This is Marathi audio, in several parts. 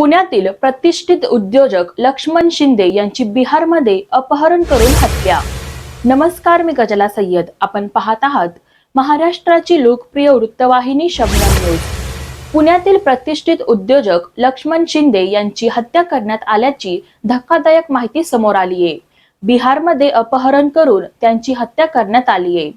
पुण्यातील प्रतिष्ठित उद्योजक लक्ष्मण शिंदे यांची बिहारमध्ये अपहरण करून हत्या. नमस्कार मी गजला सय्यद. आपण पाहत आहात महाराष्ट्राची लोकप्रिय वृत्तवाहिनी शबनम न्यूज. पुण्यातील प्रतिष्ठित उद्योजक लक्ष्मण शिंदे यांची हत्या करण्यात आल्याची धक्कादायक माहिती समोर आली आहे बिहारमध्ये अपहरण करून त्यांची हत्या करण्यात आली आहे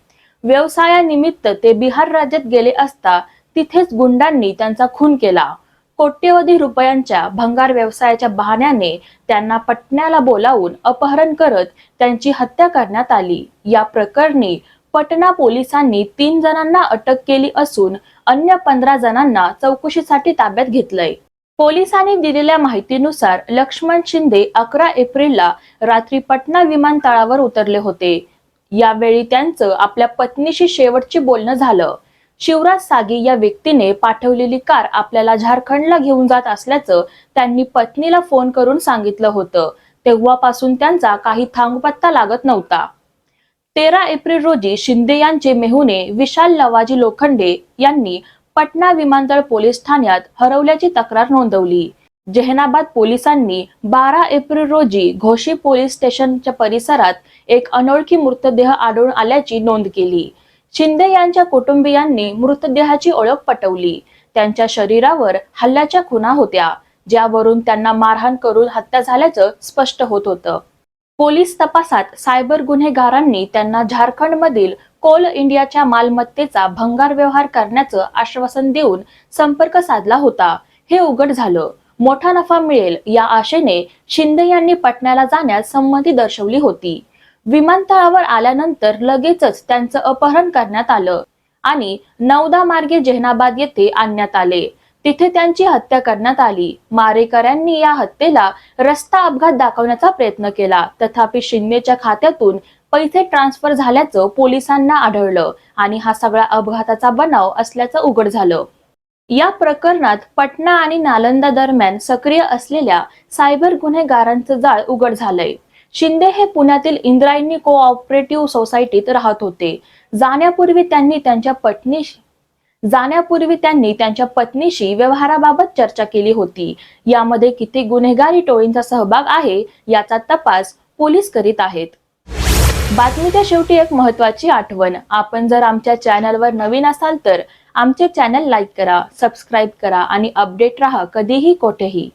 व्यवसायानिमित्त ते बिहार राज्यात गेले असता तिथेच गुंडांनी त्यांचा खून केला. कोट्यवधी रुपयांच्या भंगार व्यवसायाच्या बहाण्याने त्यांना पटण्याला बोलावून अपहरण करत त्यांची हत्या करण्यात आली. या प्रकरणी पटना पोलिसांनी तीन जणांना अटक केली असून अन्य पंधरा जणांना चौकशीसाठी ताब्यात घेतलंय. पोलिसांनी दिलेल्या माहितीनुसार लक्ष्मण शिंदे अकरा एप्रिलला रात्री पटना विमानतळावर उतरले होते. यावेळी त्यांचं आपल्या पत्नीशी शेवटचे बोलणं झालं. शिवराज सागी या व्यक्तीने पाठवलेली कार आपल्याला झारखंडला घेऊन जात असल्याचं त्यांनी पत्नीला फोन करून सांगितलं होतं. तेव्हापासून त्यांचा काही थांगपत्ता लागत नव्हता. तेरा एप्रिल रोजी शिंदे यांचे मेहुणे विशाल लवाजी लोखंडे यांनी पटना विमानतळ पोलीस ठाण्यात हरवल्याची तक्रार नोंदवली. जेहनाबाद पोलिसांनी बारा एप्रिल रोजी घोशी पोलीस स्टेशनच्या परिसरात एक अनोळखी मृतदेह आढळून आल्याची नोंद केली. शिंदे यांच्या कुटुंबियांनी मृतदेहाची ओळख पटवली. त्यांच्या शरीरावर हल्ल्याच्या खुणा होत्या ज्यावरून त्यांना मारहाण करून हत्या झाल्याचं स्पष्ट होत होतं. पोलीस तपासात सायबर गुन्हेगारांनी त्यांना झारखंडमधील कोल इंडियाच्या मालमत्तेचा भंगार व्यवहार करण्याचं आश्वासन देऊन संपर्क साधला होता. हे उघड झालं. मोठा नफा मिळेल या आशेने शिंदे यांनी पटण्याला जाण्यास संमती दर्शवली होती. विमानतळावर आल्यानंतर लगेचच त्यांचं अपहरण करण्यात आलं आणि नवदा मार्गे जेहनाबाद येथे आणण्यात आले. तिथे त्यांची हत्या करण्यात आली. मारेकऱ्यांनी या हत्येला रस्ता अपघात दाखवण्याचा प्रयत्न केला. तथापि शिंदेच्या खात्यातून पैसे ट्रान्सफर झाल्याचं पोलिसांना आढळलं आणि हा सगळा अपघाताचा बनाव असल्याचं उघड झालं. या प्रकरणात पटना आणि नालंदा दरम्यान सक्रिय असलेल्या सायबर गुन्हेगारांचं जाळ उघड झालंय. शिंदे हे पुण्यातील इंद्रायणी कोऑपरेटिव्ह सोसायटीत राहत होते. जाण्यापूर्वी त्यांनी त्यांच्या पत्नीशी जाण्यापूर्वी त्यांनी त्यांच्या पत्नीशी व्यवहाराबाबत चर्चा केली होती. यामध्ये किती गुन्हेगारी टोळींचा सहभाग आहे याचा तपास पोलीस करीत आहेत. बातमीच्या शेवटी एक महत्वाची आठवण. आपण जर आमच्या चॅनलवर नवीन असाल तर आमचे चॅनल लाईक करा सबस्क्राईब करा आणि अपडेट राहा कधीही कोठेही.